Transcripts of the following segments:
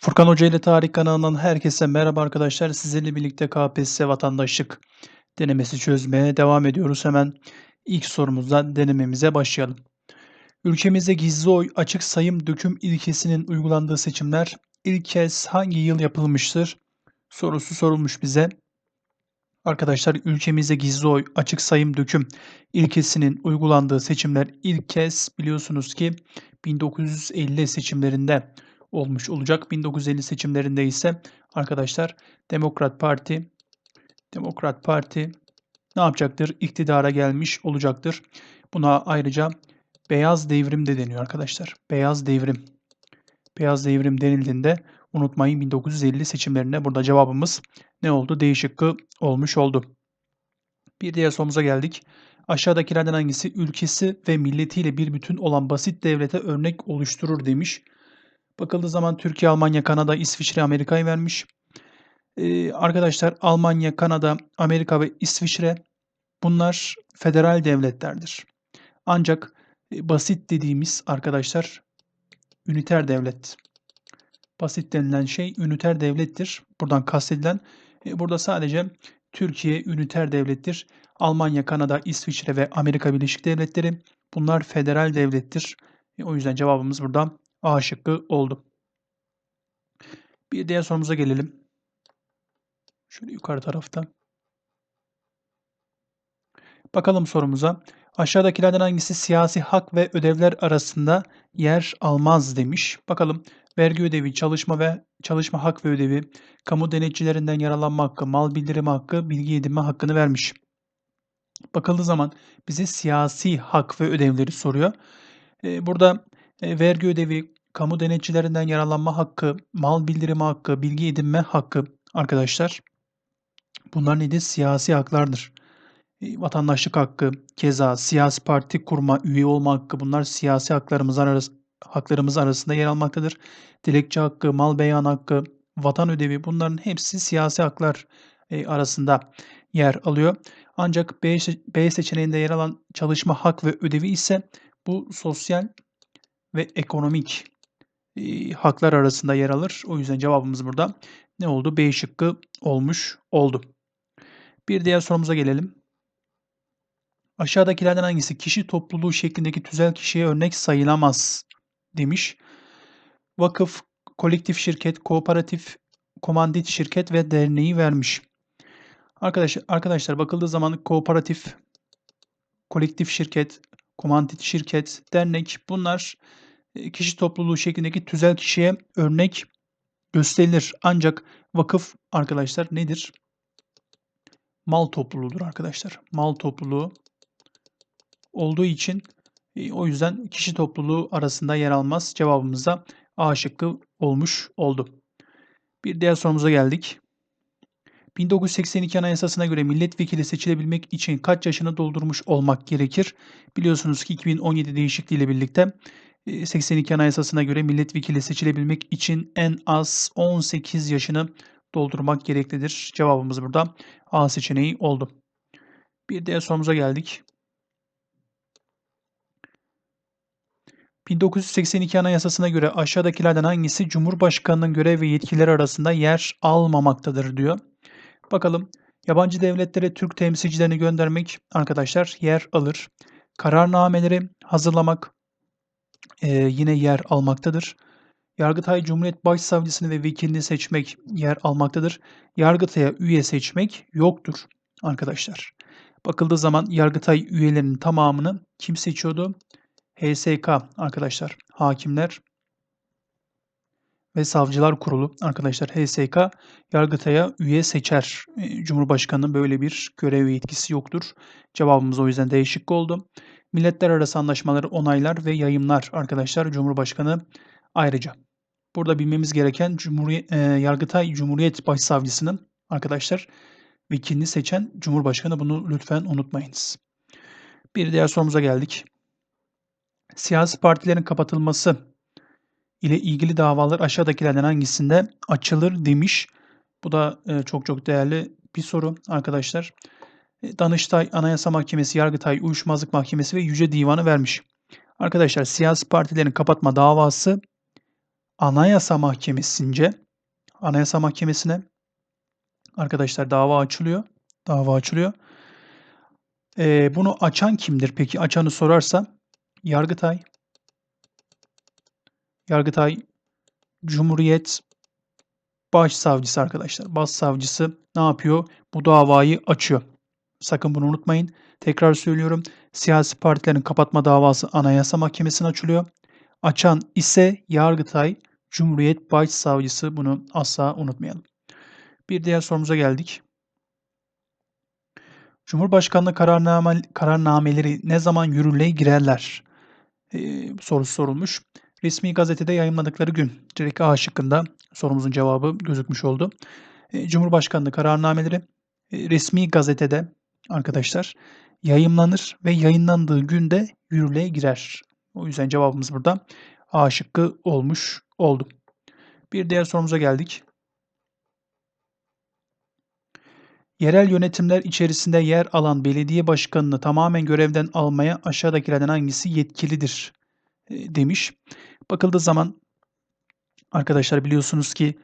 Furkan Hoca ile Tarih kanalından herkese merhaba arkadaşlar. Sizlerle birlikte KPSS vatandaşlık denemesi çözmeye devam ediyoruz. Hemen ilk sorumuzdan denememize başlayalım. Ülkemizde gizli oy açık sayım döküm ilkesinin uygulandığı seçimler ilk kez hangi yıl yapılmıştır? Sorusu sorulmuş bize. Arkadaşlar ülkemizde gizli oy açık sayım döküm ilkesinin uygulandığı seçimler ilk kez biliyorsunuz ki 1950 seçimlerinde olmuş olacak. 1950 seçimlerinde ise arkadaşlar Demokrat Parti Demokrat Parti ne yapacaktır? İktidara gelmiş olacaktır. Buna ayrıca beyaz devrim de deniyor arkadaşlar. Beyaz devrim. Beyaz devrim denildiğinde unutmayın 1950 seçimlerinde burada cevabımız ne oldu? D olmuş oldu. Bir diğer sorumuza geldik. Aşağıdakilerden hangisi ülkesi ve milletiyle bir bütün olan basit devlete örnek oluşturur demiş. Bakıldığı zaman Türkiye, Almanya, Kanada, İsviçre, Amerika'yı vermiş. Ee, arkadaşlar Almanya, Kanada, Amerika ve İsviçre bunlar federal devletlerdir. Ancak e, basit dediğimiz arkadaşlar üniter devlet. Basit denilen şey üniter devlettir. Buradan kastedilen e, burada sadece Türkiye üniter devlettir. Almanya, Kanada, İsviçre ve Amerika Birleşik Devletleri bunlar federal devlettir. E, o yüzden cevabımız burada A şıkkı oldu. Bir diğer sorumuza gelelim. Şöyle yukarı tarafta. Bakalım sorumuza. Aşağıdakilerden hangisi siyasi hak ve ödevler arasında yer almaz demiş. Bakalım vergi ödevi, çalışma ve çalışma hak ve ödevi, kamu denetçilerinden yararlanma hakkı, mal bildirimi hakkı, bilgi edinme hakkını vermiş. Bakıldığı zaman bize siyasi hak ve ödevleri soruyor. Ee, burada e, vergi ödevi, kamu denetçilerinden yararlanma hakkı, mal bildirimi hakkı, bilgi edinme hakkı arkadaşlar. Bunlar nedir? Siyasi haklardır. E, vatandaşlık hakkı, keza siyasi parti kurma, üye olma hakkı bunlar siyasi haklarımız, arası, haklarımız arasında yer almaktadır. Dilekçe hakkı, mal beyan hakkı, vatan ödevi bunların hepsi siyasi haklar e, arasında yer alıyor. Ancak B, B seçeneğinde yer alan çalışma hak ve ödevi ise bu sosyal ve ekonomik e, haklar arasında yer alır. O yüzden cevabımız burada ne oldu? B şıkkı olmuş oldu. Bir diğer sorumuza gelelim. Aşağıdakilerden hangisi kişi topluluğu şeklindeki tüzel kişiye örnek sayılamaz demiş. Vakıf, kolektif şirket, kooperatif, komandit şirket ve derneği vermiş. Arkadaşlar, arkadaşlar bakıldığı zaman kooperatif, kolektif şirket, komandit şirket, dernek bunlar e, kişi topluluğu şeklindeki tüzel kişiye örnek gösterilir. Ancak vakıf arkadaşlar nedir? Mal topluluğudur arkadaşlar. Mal topluluğu olduğu için e, o yüzden kişi topluluğu arasında yer almaz. Cevabımız da A şıkkı olmuş oldu. Bir diğer sorumuza geldik. 1982 Anayasası'na göre milletvekili seçilebilmek için kaç yaşını doldurmuş olmak gerekir? Biliyorsunuz ki 2017 değişikliği ile birlikte 82 Anayasası'na göre milletvekili seçilebilmek için en az 18 yaşını doldurmak gereklidir. Cevabımız burada A seçeneği oldu. Bir diğer sorumuza geldik. 1982 Anayasası'na göre aşağıdakilerden hangisi Cumhurbaşkanı'nın görev ve yetkileri arasında yer almamaktadır diyor. Bakalım yabancı devletlere Türk temsilcilerini göndermek arkadaşlar yer alır. Kararnameleri hazırlamak e, yine yer almaktadır. Yargıtay Cumhuriyet Başsavcısını ve vekilini seçmek yer almaktadır. Yargıtay'a üye seçmek yoktur arkadaşlar. Bakıldığı zaman Yargıtay üyelerinin tamamını kim seçiyordu? HSK arkadaşlar. Hakimler ve Savcılar Kurulu arkadaşlar HSK Yargıtay'a üye seçer. E, Cumhurbaşkanının böyle bir görev ve yetkisi yoktur. Cevabımız o yüzden değişik oldu. Milletler arası anlaşmaları onaylar ve yayımlar arkadaşlar Cumhurbaşkanı ayrıca. Burada bilmemiz gereken Cumhuriyet, Yargıtay Cumhuriyet Başsavcısının arkadaşlar vekilini seçen Cumhurbaşkanı bunu lütfen unutmayınız. Bir diğer sorumuza geldik. Siyasi partilerin kapatılması ile ilgili davalar aşağıdakilerden hangisinde açılır demiş. Bu da e, çok çok değerli bir soru arkadaşlar. E, Danıştay, Anayasa Mahkemesi, Yargıtay, Uyuşmazlık Mahkemesi ve Yüce Divanı vermiş. Arkadaşlar siyasi partilerin kapatma davası Anayasa Mahkemesi'nce Anayasa Mahkemesi'ne arkadaşlar dava açılıyor. Dava açılıyor. Eee, bunu açan kimdir peki? Açanı sorarsa Yargıtay Yargıtay Cumhuriyet Başsavcısı arkadaşlar. Başsavcısı ne yapıyor? Bu davayı açıyor. Sakın bunu unutmayın. Tekrar söylüyorum. Siyasi partilerin kapatma davası Anayasa Mahkemesi'ne açılıyor. Açan ise Yargıtay Cumhuriyet Başsavcısı. Bunu asla unutmayalım. Bir diğer sorumuza geldik. Cumhurbaşkanlığı kararname, kararnameleri ne zaman yürürlüğe girerler? Ee, sorusu sorulmuş. Resmi gazetede yayınladıkları gün. Direkt A şıkkında sorumuzun cevabı gözükmüş oldu. E, Cumhurbaşkanlığı kararnameleri e, resmi gazetede arkadaşlar yayımlanır ve yayınlandığı günde yürürlüğe girer. O yüzden cevabımız burada A şıkkı olmuş oldu. Bir diğer sorumuza geldik. Yerel yönetimler içerisinde yer alan belediye başkanını tamamen görevden almaya aşağıdakilerden hangisi yetkilidir demiş. Bakıldığı zaman arkadaşlar biliyorsunuz ki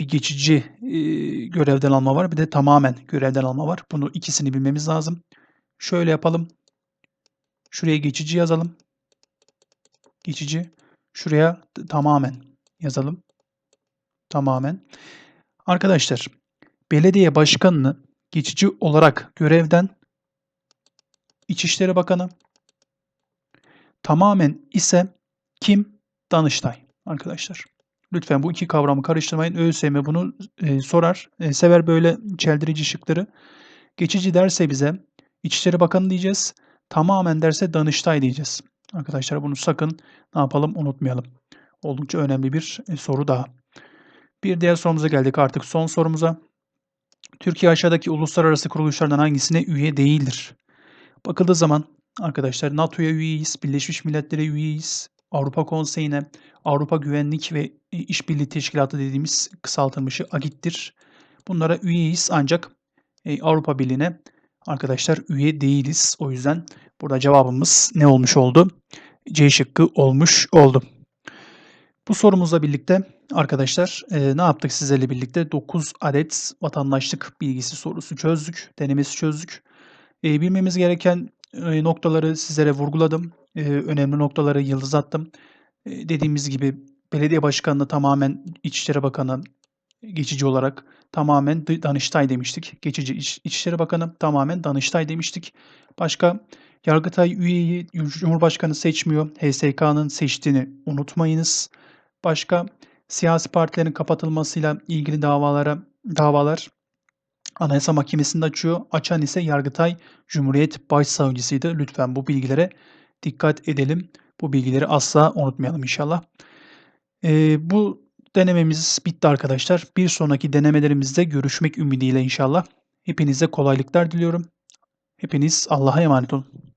bir geçici e, görevden alma var bir de tamamen görevden alma var. Bunu ikisini bilmemiz lazım. Şöyle yapalım. Şuraya geçici yazalım. Geçici. Şuraya tamamen yazalım. Tamamen. Arkadaşlar belediye başkanını geçici olarak görevden İçişleri Bakanı tamamen ise kim? Danıştay arkadaşlar. Lütfen bu iki kavramı karıştırmayın. ÖSYM bunu e, sorar. E, sever böyle çeldirici şıkları. Geçici derse bize İçişleri Bakanı diyeceğiz. Tamamen derse Danıştay diyeceğiz. Arkadaşlar bunu sakın ne yapalım unutmayalım. Oldukça önemli bir e, soru daha. Bir diğer sorumuza geldik artık son sorumuza. Türkiye aşağıdaki uluslararası kuruluşlardan hangisine üye değildir? Bakıldığı zaman arkadaşlar NATO'ya üyeyiz, Birleşmiş Milletler'e üyeyiz, Avrupa Konseyi'ne, Avrupa Güvenlik ve İşbirliği Teşkilatı dediğimiz kısaltılmışı AGİT'tir. Bunlara üyeyiz ancak e, Avrupa Birliği'ne arkadaşlar üye değiliz. O yüzden burada cevabımız ne olmuş oldu? C şıkkı olmuş oldu. Bu sorumuzla birlikte arkadaşlar e, ne yaptık sizlerle birlikte? 9 adet vatandaşlık bilgisi sorusu çözdük, denemesi çözdük. E, bilmemiz gereken noktaları sizlere vurguladım. Önemli noktaları yıldız attım. Dediğimiz gibi belediye başkanlığı tamamen İçişleri Bakanı geçici olarak tamamen Danıştay demiştik. Geçici İç, İçişleri Bakanı tamamen Danıştay demiştik. Başka Yargıtay üyeyi Cumhurbaşkanı seçmiyor. HSK'nın seçtiğini unutmayınız. Başka siyasi partilerin kapatılmasıyla ilgili davalara davalar Anayasa Mahkemesi'nde açıyor. Açan ise Yargıtay Cumhuriyet Başsavcısıydı. Lütfen bu bilgilere dikkat edelim. Bu bilgileri asla unutmayalım inşallah. Ee, bu denememiz bitti arkadaşlar. Bir sonraki denemelerimizde görüşmek ümidiyle inşallah. Hepinize kolaylıklar diliyorum. Hepiniz Allah'a emanet olun.